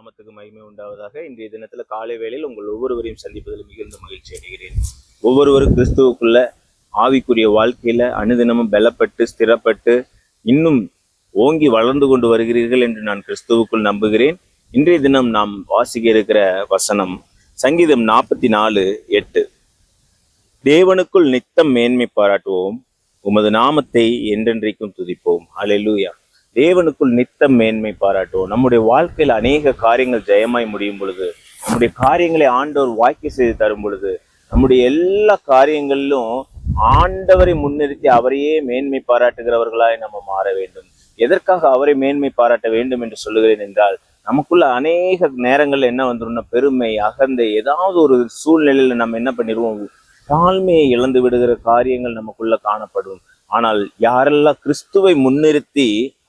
நாமத்துக்கு மகிமை உண்டாவதாக இன்றைய தினத்துல காலை வேளையில் உங்கள் ஒவ்வொருவரையும் சந்திப்பதில் மிகுந்த மகிழ்ச்சி அடைகிறேன். ஒவ்வொருவரும் கிறிஸ்துவுக்குள்ள ஆவிக்குரிய வாழ்க்கையில அனுதினமும் பலப்பட்டு ஸ்திரப்பட்டு இன்னும் ஓங்கி வளர்ந்து கொண்டு வருகிறீர்கள் என்று நான் கிறிஸ்துவுக்குள் நம்புகிறேன். இன்றைய தினம் நாம் வாசிக்க இருக்கிற வசனம் சங்கீதம் நாற்பத்தி நாலு எட்டு. தேவனுக்குள் நித்தம் மேன்மை பாராட்டுவோம் உமது நாமத்தை என்றென்றைக்கும் துதிப்போம். அல்லேலூயா தேவனுக்குள் நித்தம் மேன்மை பாராட்டுவோம். நம்முடைய வாழ்க்கையில் அநேக காரியங்கள் ஜெயமாய் முடியும் பொழுது நம்முடைய காரியங்களை ஆண்டவர் வாக்கி செய்து தரும் பொழுது நம்முடைய எல்லா காரியங்களிலும் ஆண்டவரை முன்னிறுத்தி அவரையே மேன்மை பாராட்டுகிறவர்களாய் நம்ம மாற வேண்டும். எதற்காக அவரை மேன்மை பாராட்ட வேண்டும் என்று சொல்லுகிறேன் என்றால் நமக்குள்ள அநேக நேரங்கள்ல என்ன வந்துரும்னா பெருமை அகந்தை ஏதாவது ஒரு சூழ்நிலையில நம்ம என்ன பண்ணிடுவோம்? தாழ்மையை இழந்து விடுகிற காரியங்கள் நமக்குள்ள காணப்படும். ஆனால் யாரெல்லாம் கிறிஸ்துவை முன்னிறுத்தி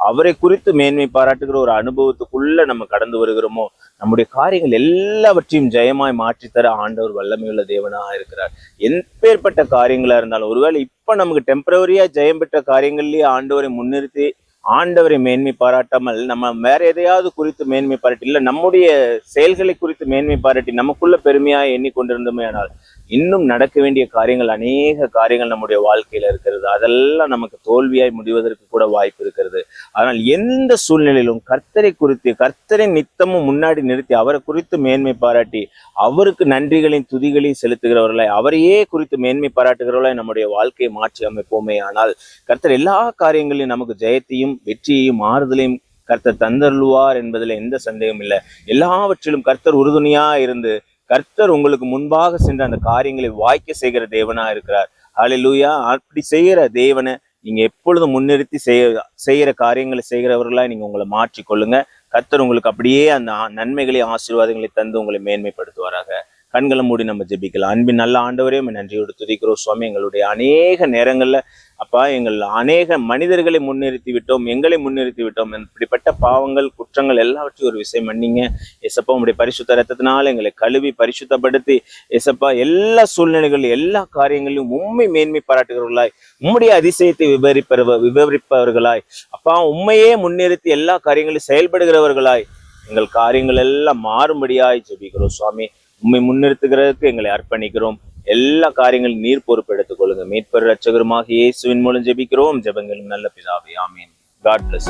அவரை குறித்து மேன்மை பாராட்டுகிற ஒரு அனுபவத்துக்குள்ள நம்ம கடந்து வருகிறோமோ நம்முடைய காரியங்கள் எல்லாவற்றையும் ஜெயமாய் மாற்றித்தர ஆண்டவர் வல்லமையுள்ள தேவனா இருக்கிறார். எப்பேற்பட்ட காரியங்களா இருந்தாலும் ஒருவேளை இப்ப நமக்கு டெம்பரவரியா ஜெயம் பெற்ற காரியங்கள்லயே ஆண்டவரை முன்னிறுத்தி ஆண்டவரை மேன்மை பாராட்டாமல் நம்ம வேற எதையாவது குறித்து மேன்மை பாராட்டி இல்லை நம்முடைய செயல்களை குறித்து மேன்மை பாராட்டி நமக்குள்ள பெருமையாக எண்ணிக்கொண்டிருந்தோமே ஆனால் இன்னும் நடக்க வேண்டிய காரியங்கள் அநேக காரியங்கள் நம்முடைய வாழ்க்கையில இருக்கிறது. அதெல்லாம் நமக்கு தோல்வியாய் முடிவதற்கு கூட வாய்ப்பு இருக்கிறது. ஆனால் எந்த சூழ்நிலையிலும் கர்த்தரை குறித்து கர்த்தரை நித்தமும் முன்னாடி நிறுத்தி அவரை குறித்து மேன்மை பாராட்டி அவருக்கு நன்றிகளையும் துதிகளையும் செலுத்துகிறவர்களை அவரையே குறித்து மேன்மை பாராட்டுகிறவர்களை நம்முடைய வாழ்க்கையை மாற்றி அமைப்போமே ஆனால் கர்த்தர் எல்லா காரியங்களையும் நமக்கு ஜெயத்தையும் வெற்றியையும் ஆறுதலையும் கர்த்தர் தந்தருள்வார் என்பதில் எந்த சந்தேகம் இல்லை. எல்லாவற்றிலும் கர்த்தர் உறுதுணையா இருந்து கர்த்தர் உங்களுக்கு முன்பாக சென்று அந்த காரியங்களை வாய்க்க செய்கிற தேவனா இருக்கிறார். அலிலூயா அப்படி செய்கிற தேவனை நீங்க எப்பொழுதும் முன்னிறுத்தி செய்ய செய்கிற காரியங்களை செய்கிறவர்களா நீங்க உங்களை மாற்றிக்கொள்ளுங்க. கர்த்தர் உங்களுக்கு அப்படியே அந்த நன்மைகளை ஆசீர்வாதங்களை தந்து உங்களை மேன்மைப்படுத்துவாராக. கண்களை மூடி நம்ம ஜெபிக்கலாம். அன்பின் நல்ல ஆண்டவரே நன்றியோடு துதிக்கிறோம். சுவாமி எங்களுடைய அநேக நேரங்களில் அப்பா எங்கள் அநேக மனிதர்களை முன்னிறுத்தி விட்டோம் எங்களை முன்னிறுத்தி விட்டோம். இப்படிப்பட்ட பாவங்கள் குற்றங்கள் எல்லாவற்றையும் ஒரு விஷயம் மன்னிங்க எசப்பா உங்களுடைய பரிசுத்த ரத்தத்தினால் எங்களை கழுவி பரிசுத்தப்படுத்தி எசப்பா எல்லா சூழ்நிலைகள் எல்லா காரியங்களிலும் உண்மை மேன்மை பாராட்டுகிறவர்களாய் உம்முடைய அதிசயத்தை விவரிப்பவர் விவரிப்பவர்களாய் அப்பா உண்மையே முன்னிறுத்தி எல்லா காரியங்களையும் செயல்படுகிறவர்களாய் எங்கள் காரியங்கள் எல்லாம் மாறும்படியாய் ஜெபிக்கிறோம். சுவாமி உண்மை முன்னிறுத்துகிறதுக்கு எங்களை அர்ப்பணிக்கிறோம். எல்லா காரியங்களும் நீர் பொறுப்பெடுத்துக் கொள்ளுங்க மீட்பர் ரட்சகருமாக இயேசுவின் மூலம் ஜெபிக்கிறோம். ஜெபங்களும் நல்ல பிதாவே ஆமீன். God plus